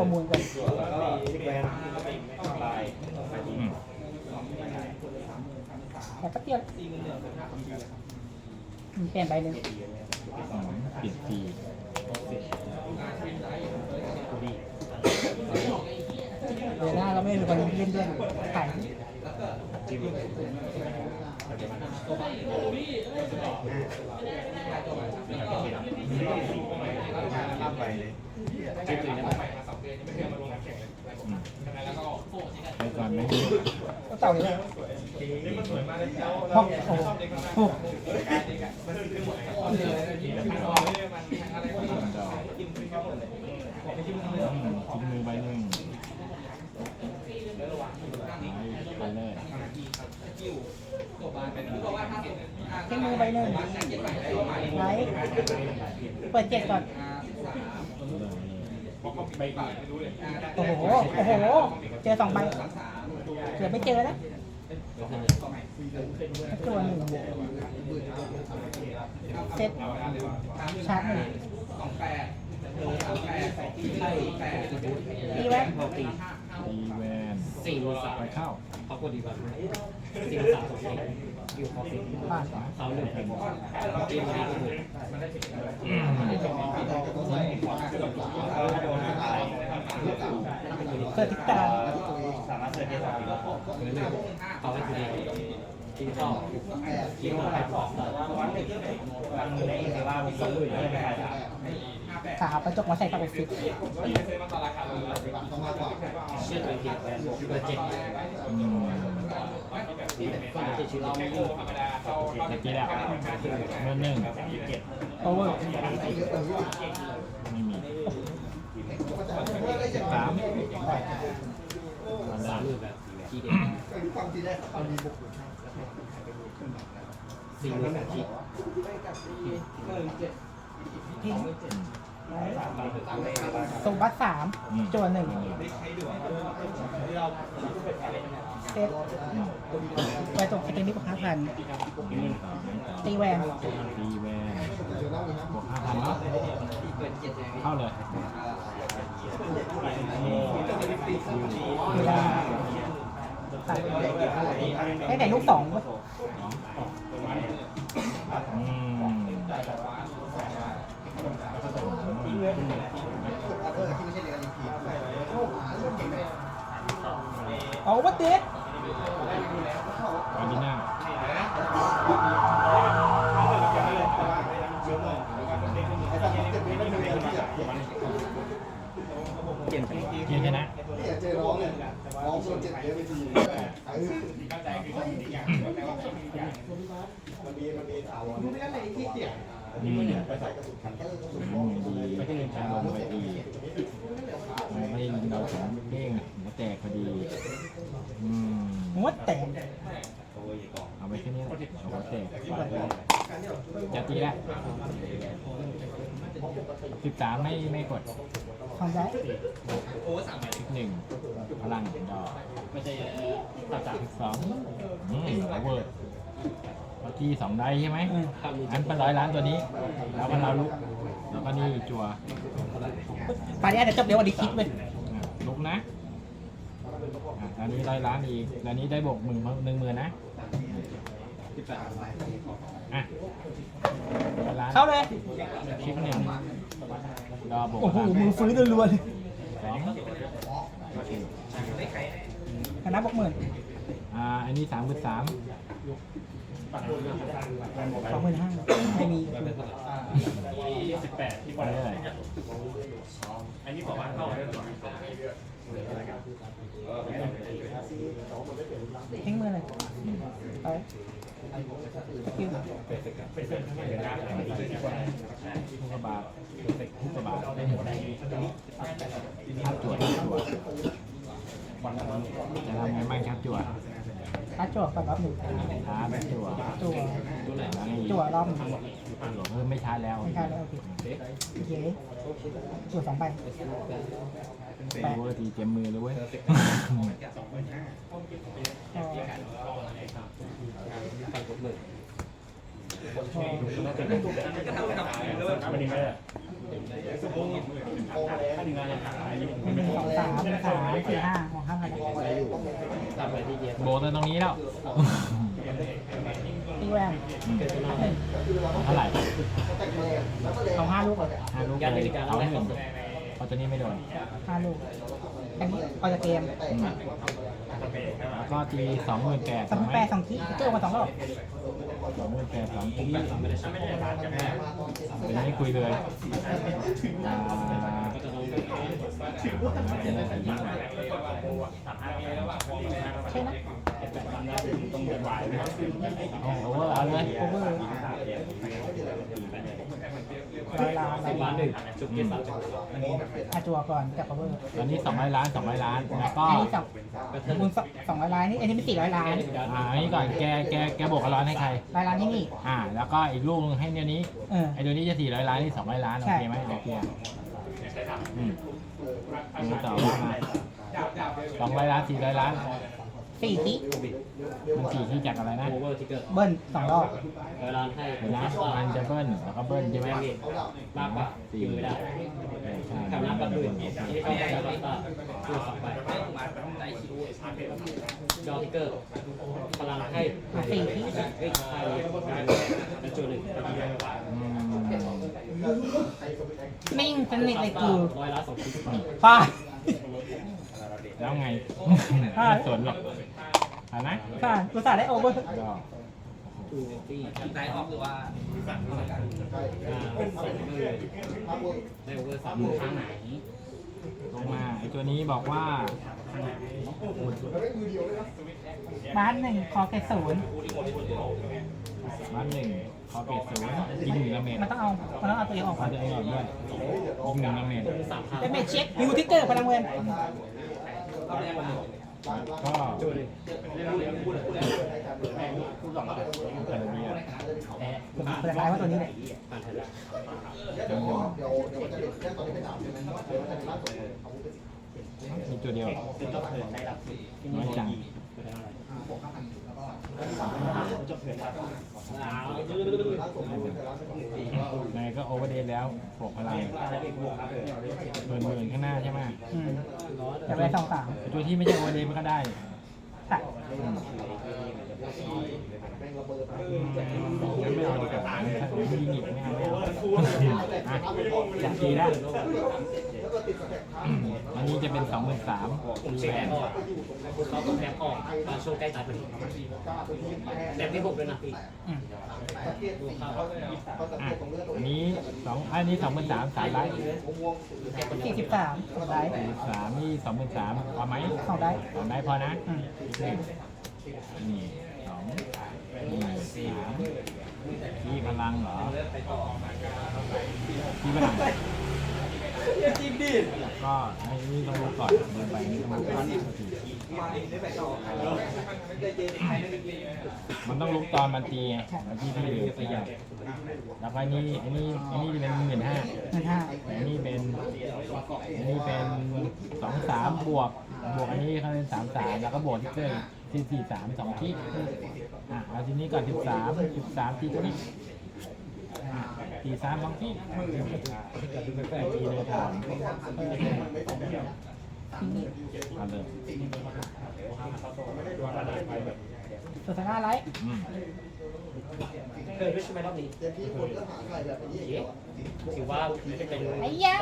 ประมูลกันอืมแต่แป๊บเดียวอืมเปลี่ยนใบหนึ่งอืมเปลี่ยนทีเดี๋ยวหน้าเราไม่มีคนเล่นด้วยขาย อืมไปก่อนไหมก็เต่านี้เลยห้องโอ้โหโอ้โหอืมทิ้งมือใบหนึ่งไปเลยทิ้งมือใบหนึ่งไลท์เปิดเจ็ดก่อน ไปอีกโอ้โห โอ้โห เจอสองใบเกือบไม่เจอแล้วตัวหนึ่งเซ็ตชาร์จหนึ่งตีแว้นตีแวนสี่หมื่นสามไปเข้าเขากดดีกว่าสี่หมื่นสามสองสี่อยู่คอฟฟี่ผ่านเขา เลือกผมารถเกมนี้ก็คือเกิดทิกตาเขาให้คือดีกินข้าวกินข้าวไปปอกสาวประจกมาใส่กับออฟฟิศเชื่อตัวเองเบอร์เจ็ดอืมก็จะชื่อเราตะกี้แล้วเมื่อหนึ่งโอเวอร์ไม่มี สามสามหมื่นแบบทีเด็ดสี่หมื่นแบบทีทิ้งตรงบัสสามจวนหนึ่งเซ็ตไปตรงสเตนนิปห้าพันตีแวนตีแวนบวกห้าพันเนาะเข้าเลยเวลา ให้แต่ลูกสองเว้ยอืมเอาวัดเด็ด อารีน่า เปลี่ยน เกียร์ชนะ เจอน้องเนี่ยน้องโดนเจ็บเยอะไปทีมัน มีมันมีถาวรมันไม่อะไรที่เสียอืมไปใส่กระสุนคันเตอร์อืมดีไม่ได้การลงไปดีมันไม่ยิงเราถึงเด้งหัวแตกพอดีอืมหัวแตกเอาไปแค่นี้เอาหัวแตกจะตีละสิบสามไม่ไม่กดทำได้สิบหนึ่งพลังดอกไม่ใช่ตัดจากสิบสองอืมเวอร์เมื่อกี้สองได้ใช่ไหมทำมีอันเป็นร้อยล้านตัวนี้ แล้วก็เราลุก แล้วก็นี่จัวป่านนี้อาจจะจบเร็วกว่าดีคิดเว้ยอะลุกนะอะตอนนี้ร้อยล้านอีกตอนนี้ได้บวกหมื่นหนึ่งหมื่นนะสิบแปดอะร้อยล้านเข้าเลยคลิปหนึ่งรอบวกโอ้โหพลังมือฟื้นรัวๆเลยสองคณะบอกหมื่นอ่าอันนี้สามหมื่นสาม สองหมื่นห้าไม่มีไปเลยทิ้งมือเลยไปสกิลทุกกระบาททุกกระบาทได้หมดชับจั่วชับจั่วจะทำไงบ้า งชับจั่วถ้าจั่วก่อนรอบหนึ่งช้าแบบจั่วจั่วจั่วรอบหนึ่งจั่วเพิ่มไม่ช้าแล้วไม่ใช่แล้วโอเคโอเคจั่วสองใบเป็นเวอร์ทีเต็มมือเลยเว้ยก็ตัดกดหมื่นพอถ้าหนึ่งงานะขายหนึ่งสองสามสามสี่ห้าหกห้าพัน ทำอะไรที่เย็นโบนตรงนี้แล้วตีแหวนอืมหนึ่งเท่าไหร่สองห้าลูกก่อนห้าลูกเลยเอาหนึ่งเพราะตัวนี้ไม่โดนห้าลูกอันนี้ออกจากเกมอืม แล้วก็ตีสองหมื่นแปดสองแปดสองที่เจอมาสองรอบสองหมื่นแปดสองทีเดี๋ยวนี้คุยเลยอ่าเป็นอะไรดีวะใช่นะเอาโอเวอร์เอาเลยโอเวอร์ ร้อยล้านสิบล้านหนึ่งจุดเจ็ดสามจุดอาจัวก่อนจากโอเวอร์ตอนนี้สองร้อยล้านสองร้อยล้านแล้วก็อันนี้สองมูลสองร้อยล้านนี่อันนี้เป็นสี่ร้อยล้านอ่าอันนี้ก่อนแกแกแกบวกกับร้อนให้ใครร้อยล้านนี่นี่อ่า แล้วก็อีกลูกนึงให้เดี๋ยวนี้เออไอ้ตัวนี้จะสี่ร้อยล้านนี่สองร้อยล้านโอใช่เคไหมโอเคอืมดูต่อว่ามาสองร้อยล้านสี่ร้อยล้าน สี่ที่มันสี่ที่จากอะไรนะ โอเวอร์ทิกเกอร์เบิ้ลสองรอบเวลาให้เดี๋ยวนะมันจะเบิ้ลแล้วก็เบิ้ลใช่ไหมมากกว่ายืมไม่ได้เออใช่ทำน้ำกับปืนที่เข้าไปแล้วก็ตัวสองใบจอทิกเกอร์พลังให้สี่ที่เอ้ยไทยแล้วจุดหนึ่งอืมนิ่งสนิทเลยกูร้อยล้านสองชิ้นฟาด แล้วไงใช่ไม่สนหรอกอ่านะฟาดกูสาห์ได้โอเวอร์ก็ทูตี้ได้ออกหรือว่าได้โอเวอร์สามทางไหนลงมาไอ้ตัวนี้บอกว่าบ้านหนึ่งคอเกตศูนย์บ้านหนึ่งคอเกตศูนย์ยิงหนึ่งละเมตรมันต้องเอามันต้องเอาตัวเองออกก่เขาอนจะเองออกด้วยยิงหนึ่งละเมตรสามทางเป็นเมจเช็คฮิวทิกเกอร์พลังเวน ก็จุดหนึ่งแต่ละเบียร์ผมเปิดร้ายว่าตัวนี้แหละผ่านเถอะจังหวะมีตัวเดียวน้อยจังนาย ก็โอเวอร์เดย์แล้วบวกพลังหมื่นหมื่นข้างหน้าใช่ไหมอืมแต่แวนสองสามไอ้ตัวที่ไม่ใช่โอเวอร์เดย์มันก็ได้ตัดอืมงั้นไม่เอาดีกว่าไม่ยิงอีกไม่เอาไม่เอาอะอยากทีนะ อันนี้จะเป็นสองหมื่นสามผมเช็คแอปออกเขาต้องแอปออกตอนช่วงใกล้ตายพอดีแบบที่ผมเลยนะพี่อืมดูเข้าอะอันนี้สองอันนี้สองหมื่นสามสามไลท์สี่สิบสามสองได้สี่สามนี่สองหมื่นสามพอไหมสองได้สองได้พอนะอืมนี่สองนี่สามที่พลังเหรอที่พลัง ก็ไม่นี่ต้องรู้ก่อนเดินไปนี่ต้องรู้ก่อนมันต้องลุกตอนมันตีไงมันที่พี่เหลือไปอย่างแล้วก็อันนี้อันนี้อันนี้เป็นหมื่นห้าหนึ่งห้าอันนี้เป็นอันนี้เป็นสองสามบวกบวกอันนี้เขาเป็นสามสามแล้วก็บวกที่เกินสี่สี่สามสองที่อะเอาทีนี้ก่อนสิบสามสิบสามทีตัวนี้ อะสี่สามสองที่ทีเลยถามทีนี้เอาเลยสุดท้ายไลท์อืมเคยไม่ใช่ไหมรอบนี้ถือว่าเป็นไอ้ย่า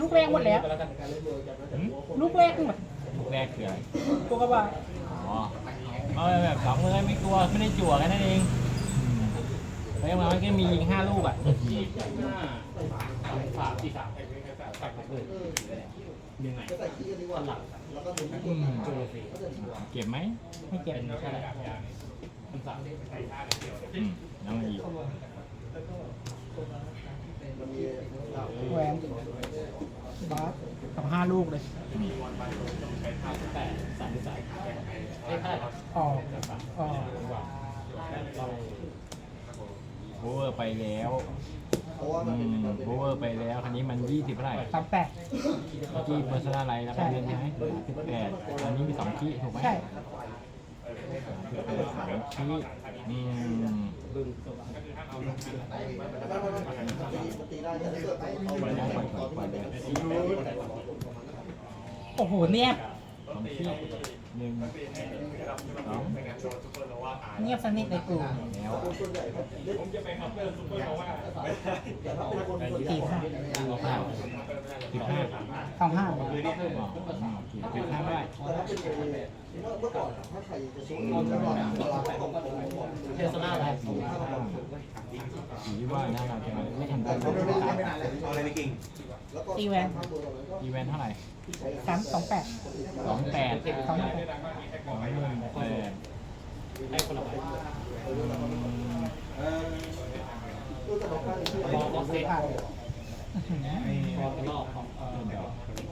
ลูกแรงหมดแล้วลูกแรงหมดลูกแรกคืออะไรตัวกระบะอ๋อเอาแบบสองมือไม่กลัวไม่ได้จั่วกันนั่นเอง แล้วยังมาแค่มียิงห้าลูกอะฝาสี่สามตัดเลยยังไงหลังอืมจูโรฟีเก็บไหมไม่เก็บเป็นแค่สามอืมน้องอีกแหวนบาสสองห้าลูกเลยแปดสามสามเอ้ยเท่าไหร่ครับออกออก เราโอเวอร์ไปแล้วอืมโอเวอร์ไปแล้วคันนี้มันยี่สิบเท่าไหร่สามแปดเมื่อกี้เปอร์ซันอะไรแล้วก็เรียนใช่ไหมสิบแปดอันนี้มีสองคีถูกไหมใช่สิบแปดสองคีอืมบึ้งตีได้แต่ถ้าเกิดเอาปล่อยได้ปล่อยปล่อยปล่อยเลยโอ้โหเนียบสองที่ หนึ่งสองเงียบสนิทเลยกูแล้วส่วนใหญ่เล่นสี่ห้าห้าสิบห้าสองห้าอ๋อสิบห้าได้แต่ถ้า เป็นเมื่อก่อนถ้าใครจะชกเราจะก่อนเวลาไปของเทสนาอะไรสี่ห้าสีว่าน่ารักจังเลยไม่ทำได้เขาไม่ได้ไม่นานเลยเอาอะไรไปกิ่งแล้วก็ตีแวนอีเวนต์เท่าไหร่สามสองแปดสองแปดสองแปดสองหมื่นแปดให้คนละใบตัวจะบอกว่าที่บอลบอลเซ ตผ่านบอลรอบ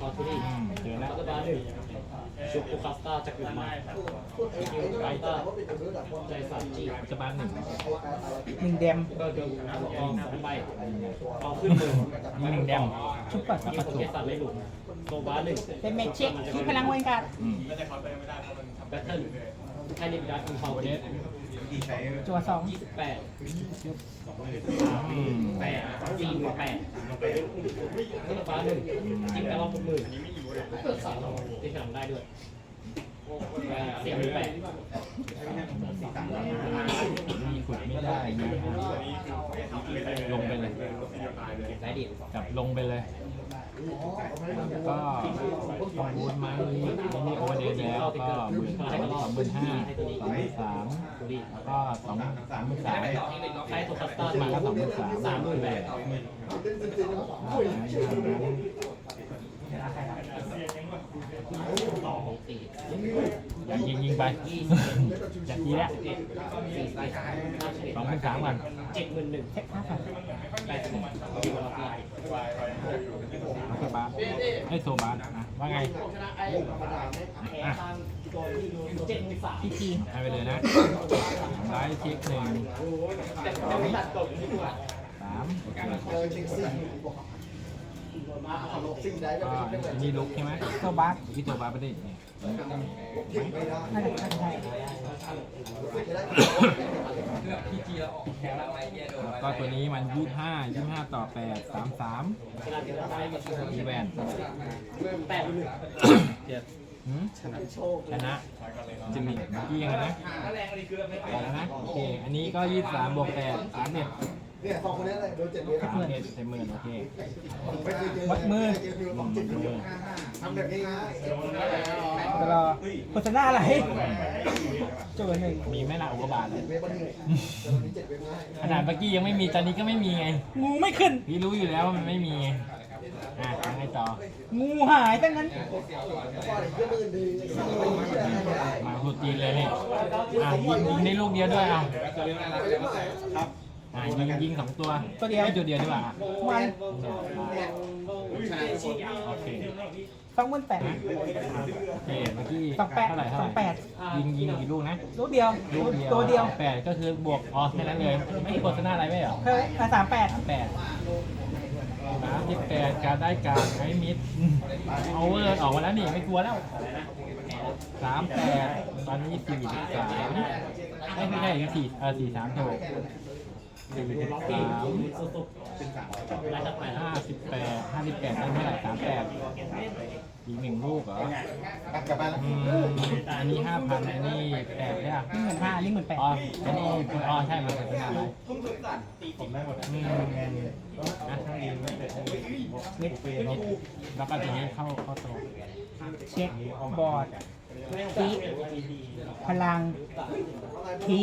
คอร์ทูรี่เจอแล้วก็บาร์หนึ่งชุบโอคาสตาจากอื่นมาพูไอ้ไอ้ไอ้ว่าเป็นตัวระดับใจสามจีปัจจุบันหนึ่งหนึ่งเดมก็เดิมกองสามใบเอาขึ้นมือมีหนึ่งแดมชุบก่อนมีโปรเกสสันไม่หลุดโซบาร์หนึ่งเป็นเมจเช็คที่พลังเวนการแบทเทิลแค่นี้ดัดอินพาวเวอร์จัวสองยี่สิบแปดอืมแปดสี่หมื่นแปดขึ้นฟ้าหนึ่งจิ้มกระรอกหมื่นที่ทำได้ด้วยสี่หมื่นแปดมีขุดไม่ได้นะลงไปเลยได้ดีกลับลงไปเลย ก็ของบูนมานี่นี่โอเวอร์เดย์แล้วก็หมื่นสองหมื่นห้าสองหมื่นสามดูดิแล้วก็สองสามหมื่นสามใช้โทคัสตามามาก็ก็สสอองงหหมื่มื่นนสาสามมสามหมื่นแปดสี่อยากยิงยิงไปอยากยิงแล้วสี่ใบสองหมื่นสามก่อนเจ็ดหมื่นหนึ่งเช็คห้าพัน ไอ้ยโซบาสอะว่าไงอะเจ็ดหมื่นสามพีจีให้ไปเลยนะไลท์เช็คหนึ่งแต่แต่ไม่ ตัดกบดีกว่าสามเจอจริงซี่ขับนี้มีลุกใช่ไหมตัวบัสที่ตัวบาสไปได้เนี่ยทิ้งไม่ได้น่าจะใช่ใช่จะได้แล้วก็ตัวนี้มันยี่ห้ายี่ห้าต่อแปดสามสามขนาดเดียวกันได้มาอีแวนแปดหมื่นหืมชนะจะมีเมื่อกี้ยังไงนะออกแล้วนะโอเคอันนี้ก็ยี่สามบวกแปดสามเอ็ด เนี่ยสองคนนี้เลยโดนเจ็ดเมตรสามเอ็ดเมหมื่นโอเคไม่เคยเจอเจอสอเจ็ดเมตรทำแบบง่ายเดี๋ยวรอโฆษณาอะไรจัวหนึ่งมีไหมล่ะอุกบาทเลยขนาดเมื่อกี้ยังไม่มีตอนนี้ก็ไม่มีไง งูไม่ขึ้น พี่รู้อยู่แล้วว่ามันไม่มีไงอะยังไงต่อ งูหายตั้งนั้น มาพูดจีนเลยเนี่ยอะยิงยิงได้ลูกเดียวด้วยเอา อะยิงยิงสองตัวตัวเดียว ไม่ตัวเดียวดีกว่าวันโอเคสองหมื่นแปดนะโอเคเมื่อกี้สองแปดเท่าไหร่เท่าสไหองร่แปดยิงยิงกี่ลูกนะลูกเดียว ลูกเดียวตัวเดียวแปดก็คือบวกอ๋อแค่นั้นเลย ไม่มีโฆษณาอะไรไหมเหรอ เฮ้ยสามแปด สามแปดสามสิบแปดการได้การไอ้มิดเอาเวอร์ออกมาแล้วนี่ไม่กลัวแล้วสามแปดตอนนี้สี่สิบสามไม่ไม่ใช่สี่เออสี่สามถูก สี่สิบสามรายทัปดห้าสิบแปดห้าสิบแปดได้เท่าไหร่สามแปดอีกหนึ่งลูกเหรอกลับบ้านแล้วอืมอันนี้ห้าพันอันนี้แปดใช่ปะนี่หมื่นห้านี่หมื่นแปดอ๋ออันนี้อ๋อใช่มันเป็นขนาไหนอืมอะนิดนิดแล้วก็ทีนี้เข้าเข้าโตะเช็คบอร์ดทีพลังที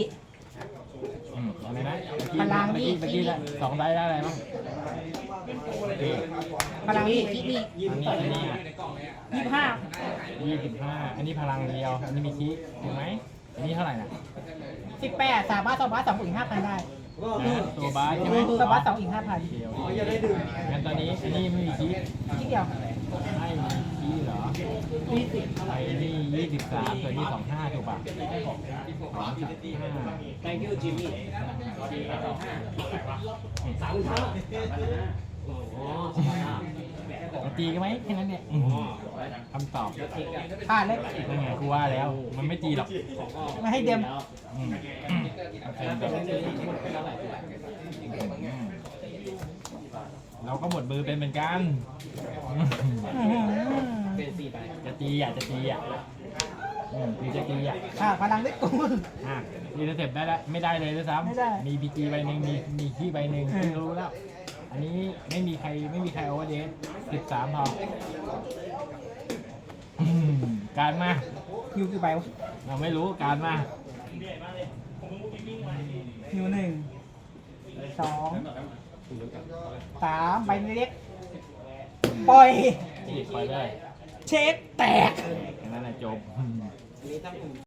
อืมอะไรนะพลังเมื่อนี่กี้เมื่อกี้ได้สองได้ได้อะไรบ้างเอ๊ะพลังนี่ทีนี่อันนี้อันนี้ยี่ห้ายี่สิบห้าอันนี้พลังเดียว อันนี้มีคีถูกไหมอันนี้เท่าไหร่นะสิบแปดสามารถสองบาทสองอีกห้าพันได้ตัวบาสใช่ไหมสองบาทสองอีกห้าพันเดียวงั้นตอนนี้อันนี้ไม่มีคีที่เดียวไม่ มีคีเหรอยี่สิบไอ้นี่ยี่สิบสามตัวนี้สองห้าถูกป่ะสองสามห้า thank you Jimmy สามหมื่นห้าอ๋อสามห้าจะตีกันไหมแค่นั้นเนี่ยคำตอบผ่านเลยนั่นไงกูว่าแล้ว มันไม่ตีหรอก ไม่ให้เดมอืมโอเคแบบ เราก็หมดมือเป็นเหมือนกันเป็นสี่ใบจะตีอะจะตีอะอืมคือจะตีอะอ่าพลังได้กูอะตีสเต็ปได้แล้วไม่ได้เลยด้วยซ้ไม่ได้ำมีพีจีใบหนึ่งมีมีขี้ใบหนึ่งเออที่รู้แล้ว อันนี้ไม่มีใครไม่มีใครโอเวอร์เดสสิบสามพออืมการมาฮิวกี่ใบวะเราไม่รู้การมาฮิวหนึ่งสอง สามใบเล็ก ปล่อยไปเลยเช็คแตกอย่างนั้นแหละจบอันนี้ถ้าผม